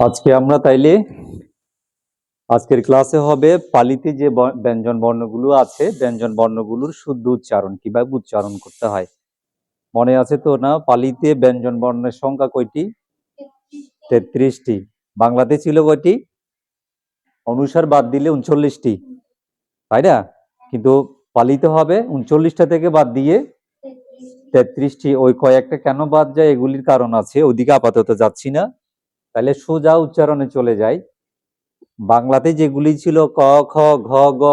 আজকে আমরা তাইলে আজকের ক্লাসে হবে পালিতে যে ব্যঞ্জন বর্ণগুলো আছে, ব্যঞ্জন বর্ণগুলোর শুদ্ধ উচ্চারণ, কীভাবে উচ্চারণ করতে হয়। মনে আছে তো না? পালিতে ব্যঞ্জন বর্ণের সংখ্যা কয়টি? তেত্রিশটি। বাংলাতে ছিল কয়টি? অনুসার বাদ দিলে উনচল্লিশটি। তাই না? কিন্তু পালিতে হবে, উনচল্লিশটা থেকে বাদ দিয়ে তেত্রিশটি, ওই কয়েকটা কেন বাদ যায়? এগুলির কারণ আছে, ওদিকে আপাতত যাচ্ছি না। তাহলে সোজা উচ্চারণে চলে যাই। বাংলাতে যেগুলি ছিল ক, খ, ঘ, গ,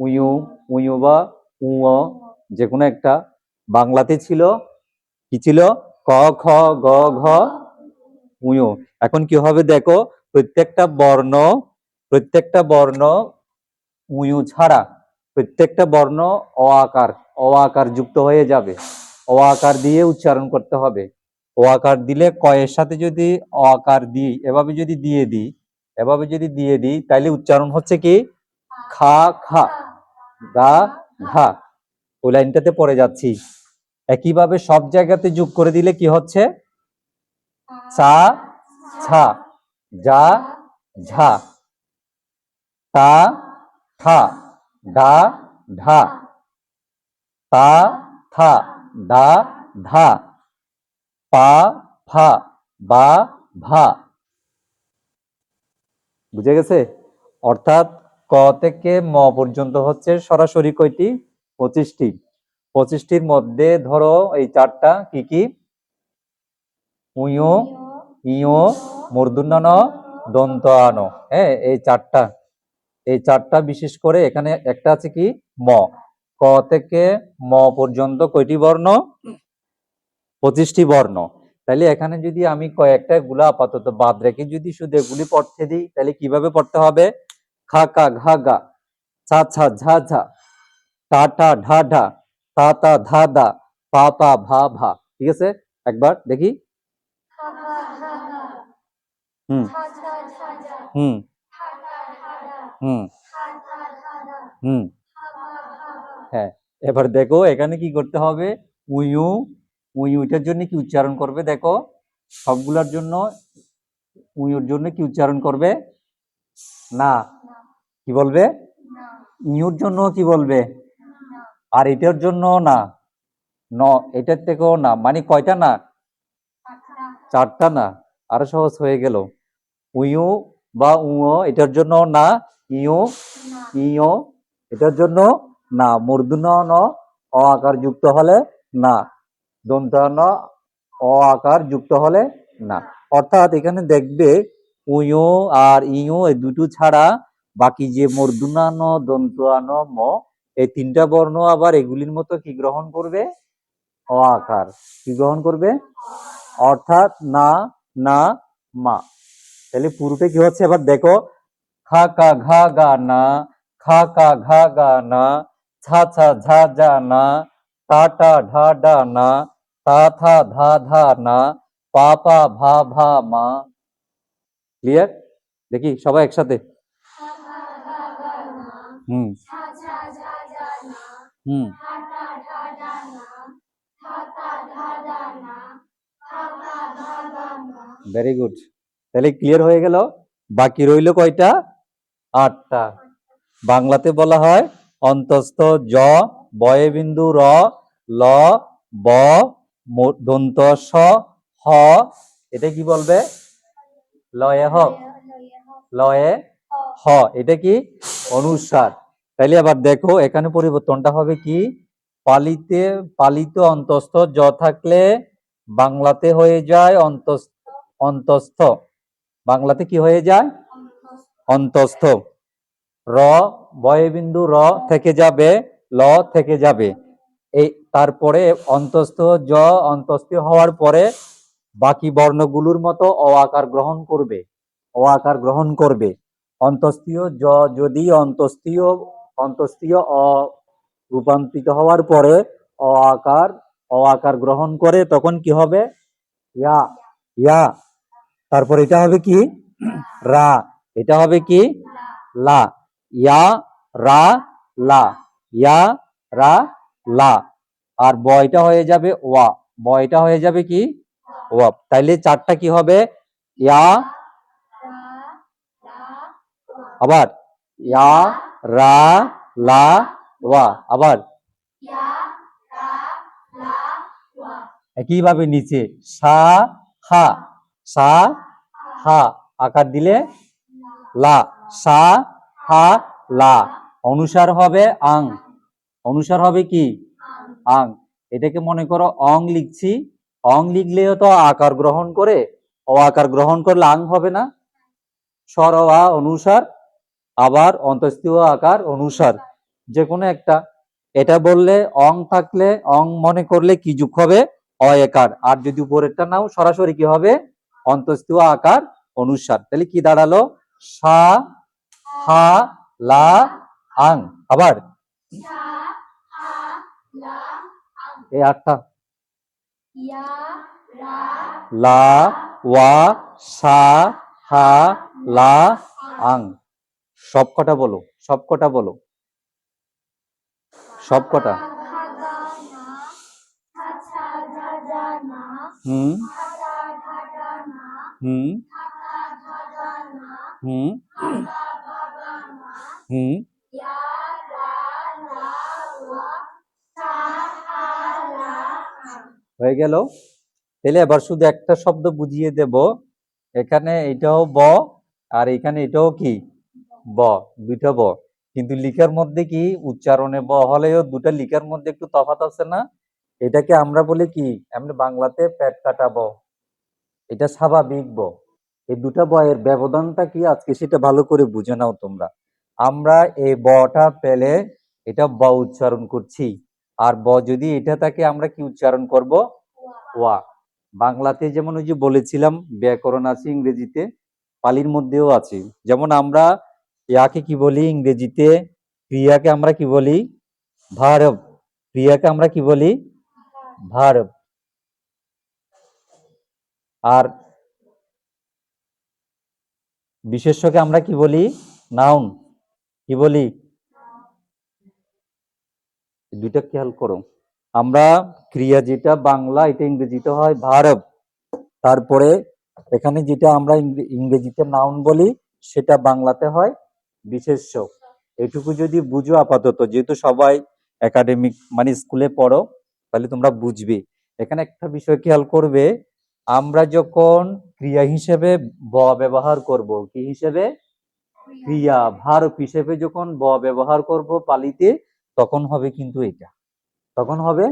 উয়ু উয়ু বা উ যে কোনো একটা। বাংলাতে ছিল, কি ছিল? ক, খ, গ, ঘ, উয়ু। এখন কি হবে দেখো, প্রত্যেকটা বর্ণ প্রত্যেকটা বর্ণ উয়ু ছাড়া প্রত্যেকটা বর্ণ অ আকার অ আকার যুক্ত হয়ে যাবে। অ আকার দিয়ে উচ্চারণ করতে হবে। ও আকার দিলে কয়ের সাথে যদি অ আকার দিই, এভাবে যদি দিয়ে দিই, এভাবে যদি দিয়ে দিই তাহলে উচ্চারণ হচ্ছে কি? খা খা, গা, ঘা। ওই লাইনটাতে পড়ে যাচ্ছি। একইভাবে সব জায়গাতে যোগ করে দিলে কি হচ্ছে? চা, ছা, যা, ঝা। তা থা ডা, ঢা। তা থা, ডা, ধা। পা, ফা, বা, ভা। বুঝে গেছে? অর্থাৎ ক থেকে ম পর্যন্ত হচ্ছে সরাসরি কয়টি? পঁচিশটি। পঁচিশটির মধ্যে ধরো এই চারটা কি কি? উয়ো, ইয়ো, মূর্ধন্য, দন্ত আনো। হ্যাঁ এই চারটা। এই চারটা বিশেষ করে এখানে একটা আছে কি? ম। ক থেকে ম পর্যন্ত কয়টি বর্ণ? পঁচিশটি বর্ণ। তাহলে এখানে যদি আমি কয়েকটা গুলা আপাতত বাদ রেখে যদি শুধু এগুলি পড়তে দিই তাহলে কীভাবে পড়তে হবে? খা কা ঘা গা ছা ছা ঝা ঝা টা টা ঢা ঢা তা তা ধা দা পা পা ভা ভা। ঠিক আছে? একবার দেখি। হুম। হুম। হুম। হুম। হ্যাঁ এবার দেখো এখানে কি করতে হবে? উইউ উইউটার জন্য কি উচ্চারণ করবে? দেখো, সবগুলোর জন্য উইউর জন্য কি উচ্চারণ করবে? না। কি বলবে? ইউর জন্য কি বলবে? আর এটার জন্য না। ন, এটার থেকেও না। মানে কয়টা না? চারটা না। আরও সহজ হয়ে গেল। উইউ বা উও এটার জন্য না। ইউ ইও, এটার জন্য না, মূর্ধন্য ন, অ আকার যুক্ত হলে না দন্তান্ন অ আকার যুক্ত হলে না। অর্থাৎ এখানে দেখবে উয়ো আর ইয়ো এই দুটো ছাড়া বাকি যে মূর্ধন্য দন্তান ম, এই তিনটা বর্ণ আবার এগুলির মতো কি গ্রহণ করবে? অ আকার। কি গ্রহণ করবে? অর্থাৎ না না, মা। তাহলে পুরোটা কি হচ্ছে? এবার দেখো খা কা ঘা গা না, খা কা ঘা গা না ছা ছা ঝা যা না টা টা ঢা ডা না, তা থা ধা ধা না, পা পা ভা ভা মা। ক্লিয়ার দেখি সবাই একসাথে। হুম। হুম। ভেরি গুড তাহলে ক্লিয়ার হয়ে গেল? বাকি রইল কয়টা? আটটা। বাংলাতে বলা হয় অন্তস্থ জ, বয়ে বিন্দু র, ল, ব দন্ত স, হ। এটা কি বলবে? লয়ে হ। লয়ে হ। এটা কি? অনুসার। তাইলে আবার দেখো, এখানে পরিবর্তনটা হবে কি? পালিতে, পালিত অন্তস্থ জ থাকলে বাংলাতে হয়ে যায় অন্তস্থ অন্তস্থ। বাংলাতে কি হয়ে যায়? অন্তস্থ। র, বয়বিন্দু র থেকে যাবে, ল থেকে যাবে। এই, তারপরে অন্তস্থ জ, অন্তস্থ হওয়ার পরে বাকি বর্ণগুলোর মতো অ আকার গ্রহণ করবে। অ আকার গ্রহণ করবে। অন্তস্থীয় জ যদি অন্তস্থীয় অন্তস্থীয় অ রূপান্তরিত হওয়ার পরে অ আকার অ আকার গ্রহণ করে তখন কি হবে? ইয়া ইয়া। তারপর এটা হবে কি? রা। এটা হবে কি? লা। ইয়া, রা, লা। ইয়া, রা, লা। আর বয়টা হয়ে যাবে ওয়া। বয়টা হয়ে যাবে কি? ওয়া। তাইলে চারটা কি হবে? ইয়া, আবার। ইয়া, রা, লা, ওয়া। আবার। একইভাবে নিচে সা, হা। সা, হা। আকার দিলে লা, সা, হা, লা। অনুসার হবে আং। অনুসার হবে কি? আং। এটাকে মনে করো অং লিখছি। অং লিখলেও তো আকার গ্রহণ করে ও আকার গ্রহণ করলে আং হবে না। স্বর, আ, অনুসার, আবার অন্তস্থীয় আকার, অনুসার। যে কোনো একটা। এটা বললে অং থাকলে, অং মনে করলে কি যুগ হবে? অ একার আর যদি উপরেরটা নাও, সরাসরি কি হবে? অন্তস্থীয় আকার, অনুসার। তাহলে কি দাঁড়াল? সা, হা, লা, আং। আবার। এই আটটা। লা, ওয়া, সা, হা, লা, আং। সব কটা বলো, সব কটা বলো। সব কটা। হুম। হুম। হুম হুম হয়ে গেল। তাহলে এবার শুধু একটা শব্দ বুঝিয়ে দেব। এখানে এটাও ব, আর এখানে এটাও কি? ব, দুইটা ব। কিন্তু লিখার মধ্যে কি? উচ্চারণে ব হলেও দুটা লিখার মধ্যে একটু তফাৎ আছে না? এটাকে আমরা বলি কি? আমরা বাংলাতে পেট কাটা ব। এটা স্বাভাবিক ব। এই দুটা বয়ের ব্যবধানটা কি আজকে সেটা ভালো করে বুঝে নাও তোমরা। আমরা এই বটা পেলে এটা ব উচ্চারণ করছি। আর ব যদি এটা থাকে আমরা কি উচ্চারণ করব? ওয়া বাংলাতে যেমন ওই যে বলেছিলাম, ব্যাকরণ আছে ইংরেজিতে, পালির মধ্যেও আছে। যেমন আমরা ইয়াকে কি বলি? ইংরেজিতে ক্রিয়াকে আমরা কি বলি? ভারব। ক্রিয়াকে আমরা কি বলি? ভারব। আর বিশেষ্যকে আমরা কি বলি? নাউন। কি বলি? দুইটা খেয়াল করো। আমরা ক্রিয়া যেটা বাংলা, এটা ইংরেজিতে হয় ভারব। তারপরে এখানে যেটা আমরা ইংরে- ইংরেজিতে নাউন বলি, সেটা বাংলাতে হয় বিশেষ্য এটুকু যদি বুঝো আপাতত, যেহেতু সবাই একাডেমিক মানে স্কুলে পড়ো, তাহলে তোমরা বুঝবে। এখানে একটা বিষয় খেয়াল করবে, আমরা যখন ক্রিয়া হিসেবে ব ব্যবহার করব। কি হিসেবে? ক্রিয়া ভারব হিসেবে যখন ব ব্যবহার করব পালিতে, তখন হবে কিন্তু এটা। তখন হবে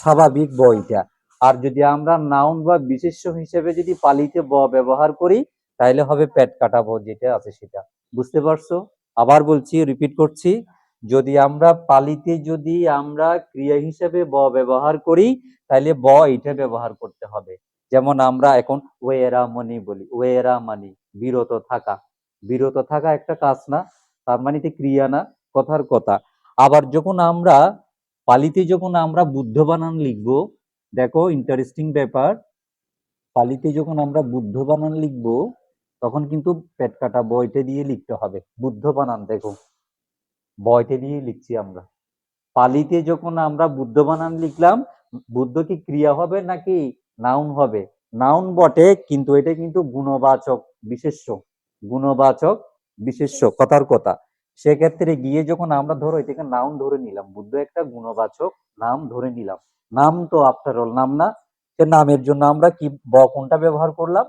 স্বাভাবিক ব এটা। আর যদি আমরা নাউন বা বিশেষ্য হিসেবে যদি পালিতে ব ব্যবহার করি তাহলে হবে পেট কাটা ব যেটা আছে সেটা। বুঝতে পারছ? আবার বলছি রিপিট করছি। যদি আমরা পালিতে যদি আমরা ক্রিয়া হিসেবে ব ব্যবহার করি তাহলে ব এটা ব্যবহার করতে হবে। যেমন আমরা এখন ওয়েরা মনি বলি, ওয়েরা মানি, বিরত থাকা। বিরত থাকা একটা কাজ না, তার মানে ক্রিয়া না, কথার কথা। আবার যখন আমরা, পালিতে যখন আমরা বুদ্ধ বানান লিখব, দেখো ইন্টারেস্টিং ব্যাপার, পালিতে যখন আমরা বুদ্ধ বানান লিখব, তখন কিন্তু পেট কাটা বইটা দিয়ে লিখতে হবে। বুদ্ধ বানান, দেখো। বইটা দিয়ে লিখছি আমরা। পালিতে যখন আমরা বুদ্ধ বানান লিখলাম, বুদ্ধ কি ক্রিয়া হবে নাকি নাউন হবে। নাউন বটে, কিন্তু এটা কিন্তু গুণবাচক, বিশেষ্য। গুণবাচক, বিশেষ্য, কথার কথা। সেক্ষেত্রে গিয়ে যখন আমরা ধরো এটাকে নাউন ধরে নিলাম, বুদ্ধ একটা গুণবাচক নাম ধরে নিলাম। নাম তো আফটার অল নাম না। সে নামের জন্য আমরা কি, ব কোনটা ব্যবহার করলাম?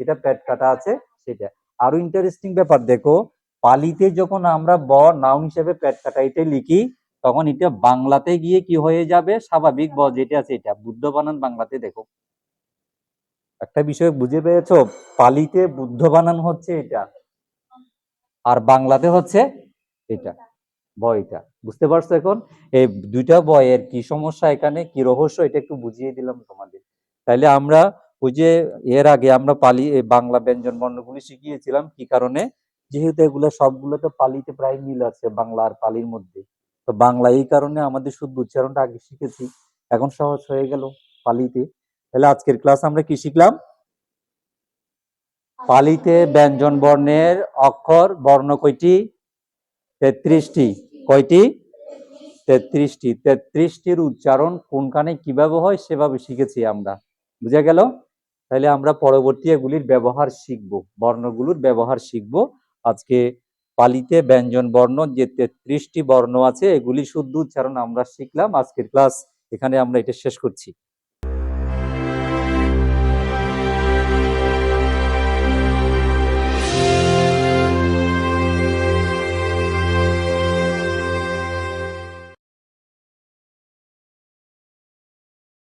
যেটা পেট কাটা আছে, সেটা। আরও ইন্টারেস্টিং ব্যাপার দেখো, পালিতে যখন আমরা ব নাউন হিসেবে পেট কাটা এটা লিখি তখন এটা বাংলাতে গিয়ে কি হয়ে যাবে? স্বাভাবিক ব যেটা আছে এটা। বুদ্ধ বানান বাংলাতে দেখো। একটা বিষয় বুঝে পেয়েছ? পালিতে বুদ্ধ বানান হচ্ছে এটা। আর বাংলাতে হচ্ছে এটা। বইটা। বুঝতে পারছ এখন? এই দুইটা বইয়ের কি সমস্যা এখানে, কি রহস্য, এটা একটু বুঝিয়ে দিলাম তোমাদের। তাইলে আমরা ওই যে এর আগে আমরা পালি বাংলা ব্যঞ্জন বর্ণগুলি শিখিয়েছিলাম, কি কারণে? যেহেতু এগুলো সবগুলো তো পালিতে প্রায় মিল আছে বাংলা আর পালির মধ্যে। তো বাংলা এই কারণে আমাদের শুদ্ধ উচ্চারণটা আগে শিখেছি এখন সহজ হয়ে গেল পালিতে। তাহলে আজকের ক্লাস আমরা কি শিখলাম? পালিতে ব্যঞ্জন বর্ণের অক্ষর বর্ণ কয়টি? তেত্রিশটি। কয়টি? তেত্রিশটি। তেত্রিশটির উচ্চারণ কোনখানে কীভাবে হয় সেভাবে শিখেছি আমরা। বুঝা গেল? তাহলে আমরা পরবর্তী এগুলির ব্যবহার শিখব বর্ণগুলোর ব্যবহার শিখব আজকে পালিতে ব্যঞ্জন বর্ণ, যে তেত্রিশটি বর্ণ আছে, এগুলি শুদ্ধ উচ্চারণ আমরা শিখলাম আজকের ক্লাস। এখানে আমরা এটা শেষ করছি।